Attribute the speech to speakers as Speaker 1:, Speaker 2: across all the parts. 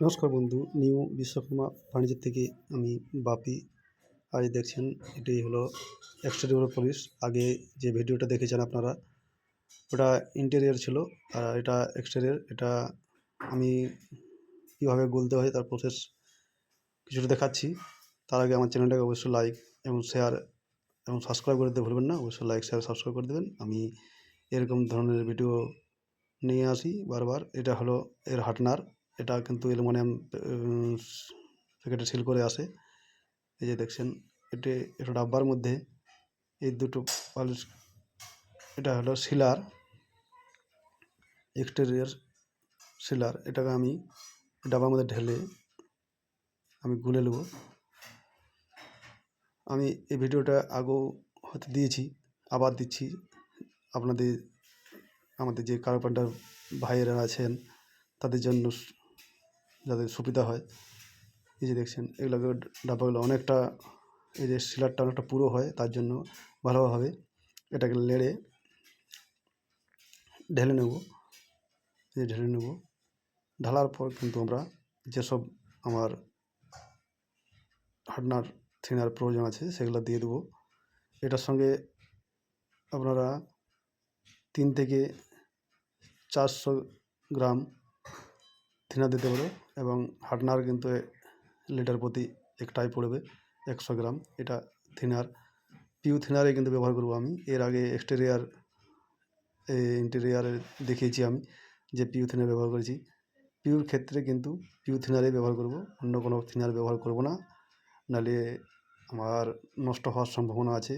Speaker 1: নমস্কার বন্ধু, নিউ বিশ্বকর্মা বাণিজ্য থেকে আমি বাপি। আজ দেখছেন এটি হলো এক্সটেরিয়র পলিশ আগে যে ভিডিওটা দেখেছেন আপনারা, ওটা ইন্টেরিয়র ছিল, আর এটা এক্সটেরিয়র এটা আমি কীভাবে গুলতে হয় তার প্রসেস কিছুটা দেখাচ্ছি। তার আগে আমার চ্যানেলটাকে অবশ্যই লাইক এবং শেয়ার এবং সাবস্ক্রাইব করে দিতে ভুলবেন না। অবশ্যই লাইক শেয়ার সাবস্ক্রাইব করে দেবেন। আমি এরকম ধরনের ভিডিও নিয়ে আসি বারবার। এটা হলো এর হাটনার। এটা কিন্তু অ্যালুমিনিয়াম প্যাকেটে সিল করে আসে এই যে দেখছেন, এটি একটা ডাব্বার মধ্যে এই দুটো পালিশ এটা হলো শিলার এক্সটেরিয়ার শিলার এটাকে আমি ডাব্বার মধ্যে ঢেলে আমি গুলে নেব। আমি এই ভিডিওটা আগেও হয়তো দিয়েছি, আবার দিচ্ছি। আপনাদের, আমাদের যে কার্পেন্টার ভাইয়েরা আছেন, তাদের জন্য যাতে সুবিধা হয়। এই যে দেখছেন এগুলোকে ডাব্বাগুলো অনেকটা এই যে সিলারটা অনেকটা পুরো হয়, তার জন্য ভালোভাবে এটাকে লেড়ে ঢেলে নেব। এই ঢেলে নেব। ঢালার পর কিন্তু আমরা যেসব আমার হার্ডনার থিনার প্রয়োজন আছে, সেগুলো দিয়ে দেবো। এটার সঙ্গে আপনারা তিন থেকে চারশো গ্রাম থিনার দিতে পারো। এবং হার্ডনার কিন্তু লিটার প্রতি একটাই পড়বে, একশো গ্রাম। এটা থিনার, পিউ থিনারে কিন্তু ব্যবহার করব আমি। এর আগে এক্সটেরিয়ার ইন্টেরিয়ারে দেখিয়েছি আমি যে পিউ থিনার ব্যবহার করেছি। পিউর ক্ষেত্রে কিন্তু পিউ থিনারে ব্যবহার করব, অন্য কোনো থিনার ব্যবহার করব না। নাহলে আমার নষ্ট হওয়ার সম্ভাবনা আছে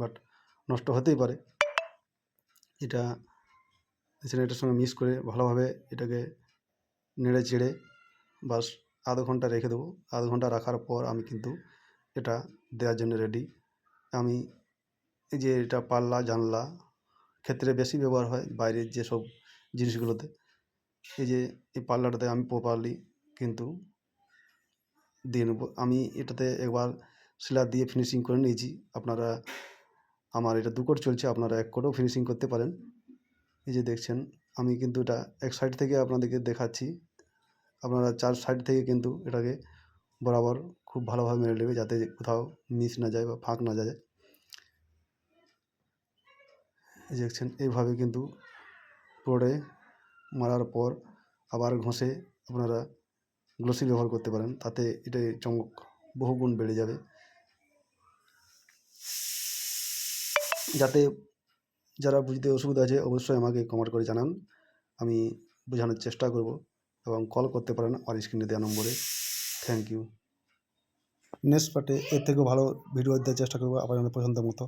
Speaker 1: বাট নষ্ট হতেই পারে। এটা এছাড়া সঙ্গে মিক্স করে ভালোভাবে এটাকে নেড়ে চেড়ে বাস আধ ঘণ্টা রেখে দেবো। আধ ঘণ্টা রাখার পর আমি কিন্তু এটা দেওয়ার জন্য রেডি আমি এই যে এটা পাল্লা, জানলা ক্ষেত্রে বেশি ব্যবহার হয় বাইরের যেসব জিনিসগুলোতে। এই যে এই পাল্লাটাতে আমি প্রপারলি কিন্তু দিয়ে নেব। আমি এটাতে একবার সিলার দিয়ে ফিনিশিং করে নিয়েছি। আপনারা আমার এটা দু কোট চলছে, আপনারা এক কোটেও ফিনিশিং করতে পারেন। এই যে দেখছেন, আমি কিন্তু এটা এক সাইড থেকে আপনাদেরকে দেখাচ্ছি। আপনারা চার সাইড থেকে কিন্তু এটাকে বরাবর খুব ভালোভাবে মেরে নেবে যাতে কোথাও মিস না যায় বা ফাঁক না যায়। দেখছেন, এইভাবে কিন্তু পুরোটাই মারার পর আবার ঘষে আপনারা গ্লোসি ব্যবহার করতে পারেন, তাতে এটাই চমক বহুগুণ বেড়ে যাবে। যাতে যারা বুঝতে অসুবিধা আছে অবশ্যই আমাকে কমেন্ট করে জানান, আমি বোঝানোর চেষ্টা করব। এবং কল করতে পারেন আমার স্ক্রিনে দেওয়া নম্বরে। থ্যাংক ইউ নেক্সট পার্টে এর থেকেও ভালো ভিডিও দেওয়ার চেষ্টা করব আপনার পছন্দ মতো।